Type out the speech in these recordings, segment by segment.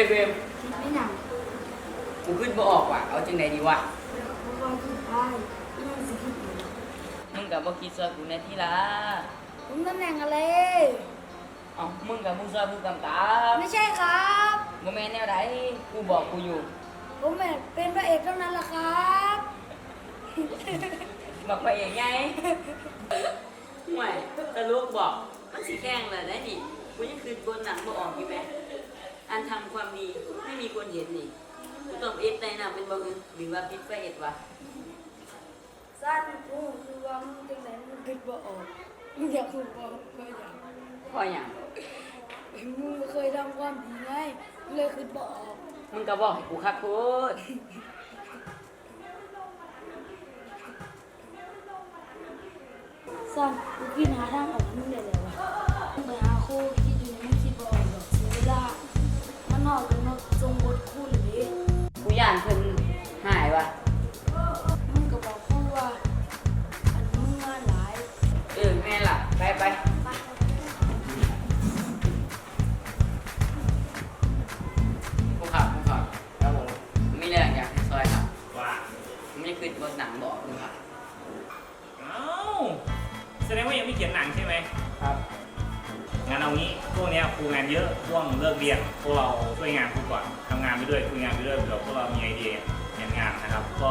ฮ้ยเบมคิดไม่หนักกูขึ้นบ่ออกว่ะ เอาจังไหนดีวะเพราะว่าคิดได้ที่มันสิคิดอยู่มึงกับบ่คิดซอยกูแน่ที่ละผมตำแหน่งอะไร เอ้ามึงกับผู้ซอยผู้กำกับไม่ใช่ครับ บ่แม่นแนวใดกูบอกกูอยู่ผมเป็นพระเอกเท่านั้นแหละครับบอกไปเองไงห่วยตะลุกบอกมันสิแกล้งเลยได้ดิกูยังคืนบนหนังบ่ออกอยู่ไหม อันทำความดีไม่มีคนเห็นนี่กูต้องเอ็ดในหน้าเป็นบ่อึหรือว่าปิดไฟเอ็ดวะสั้นกูคือว่ามึงจังไหนมึงคิดบ่ออกมึงอยากพูดบ่ก็อยากพออย่างมึงเคยทำความดีไงมึงเลยคิดบ่ออกมึงก็บอกให้กูคักโคตรสั้นกูคิดหาทางออกมึงได้แล้ววะมึงไปหาครูคิดอ ไปไปไปกูขับกูขับครับผมมีเรื่องอยากให้ซอยครับว่าผมจะขึ้นบนหนังบอกกูครับเอ้าแสดงว่ายังไม่เขียนหนังใช่ไหมครับงั้นเอางี้พวกเนี้ยครูงานเยอะช่วงเลิกเรียนพวกเราช่วยงานครูก่อนทำงานไปด้วยคุยงานไปด้วยเผื่อพวกเรามีไอเดียเขียนงานนะครับ ก็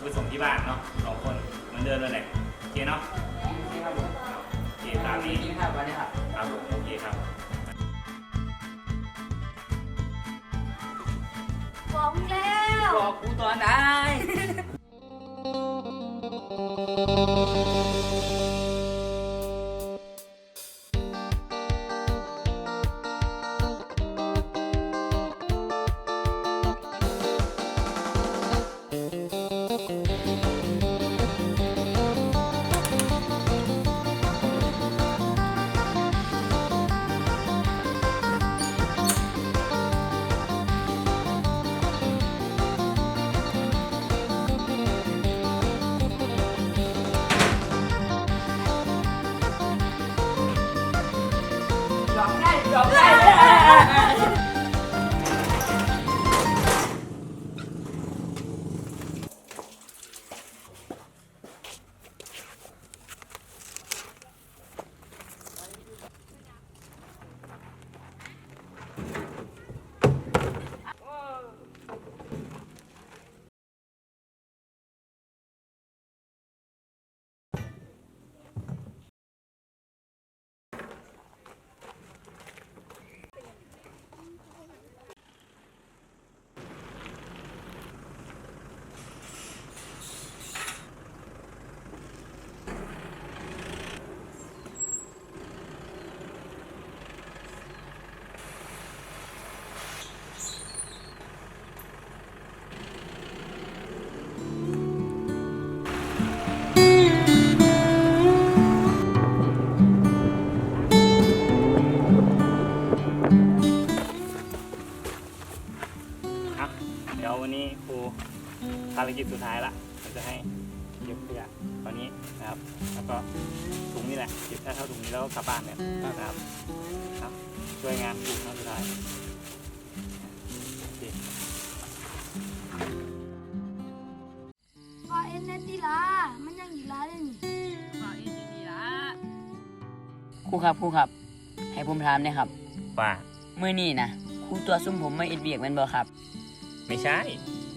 ไปส่งที่บ้านเนาะสองคนเหมือนเดิมเลยแหละโอเคเนาะนี่ครับผมโอเค ตามนี้นี่ครับวันนี้ครับครับผมโอเคครับบอกมึงแล้วบอกกูตอนไหน ยอมไอมได้ครับเดี๋ยววันนี้ครูภารกิจสุดท้ายละเราจะให้เก็บขยะตอนนี้นะครับ แล้วก็ถุงนี่แหละเก็บแค่เท่าถุงนี้แล้วก็กลับบ้านเนี่ยนะครับครับช่วยงานครูครั้งสุดท้ายโอเคว่าเอ็นเนติลามันยังอีกหลายเลยนี่ครูครับครูครับ ให้ผมถามหนะครับว่า มื้อนี้นะครูตัวซุ่มผมไม่เอ็ดเบียกแม่นบ่ครับ ไม่ใช่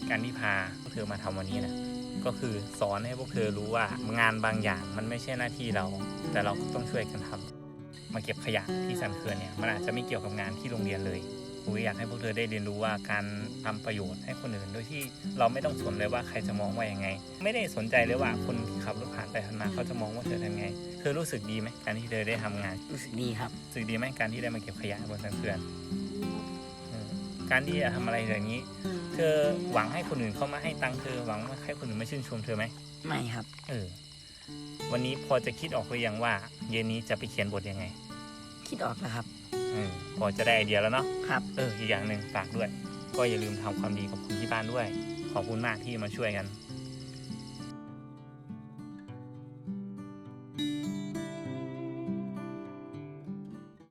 การที่พาพวกเธอมาทำวันนี้นะก็คือสอนให้พวกเธอรู้ว่างานบางอย่างมันไม่ใช่หน้าที่เรา แต่เราก็ต้องช่วยกันทำมาเก็บขยะที่สันเขื่อนเนี่ยมันอาจจะไม่เกี่ยวกับงานที่โรงเรียนเลยครูอยากให้พวกเธอได้เรียนรู้ว่าการทำประโยชน์ให้คนอื่น โดยที่เราไม่ต้องสนเลยว่าใครจะมองว่ายังไง ไม่ได้สนใจเลยว่าคนที่ขับรถผ่านไปผ่านมาเขาจะมองว่าเธอทำไง เธอรู้สึกดีไหมการที่เธอได้ทำงาน รู้สึกดีครับรู้สึกดีไหมการที่ได้มาเก็บขยะบนสันเขื่อนเออ การที่จะทำอะไรอย่างนี้ เธอหวังให้คนอื่นเข้ามาให้ตังค์เธอหวังว่าให้คนอื่นมาชื่นชมเธอไหมไม่ครับ เออ วันนี้พอจะคิดออกหรือยังว่า เย็นนี้จะไปเขียนบทยังไง คิดออกแล้วครับเออพอจะได้ไอเดียแล้วเนาะครับ เอออีกอย่างหนึ่งฝากด้วย ก็อย่าลืมทำความดีกับคนที่บ้านด้วย ขอบคุณมากที่มาช่วยกัน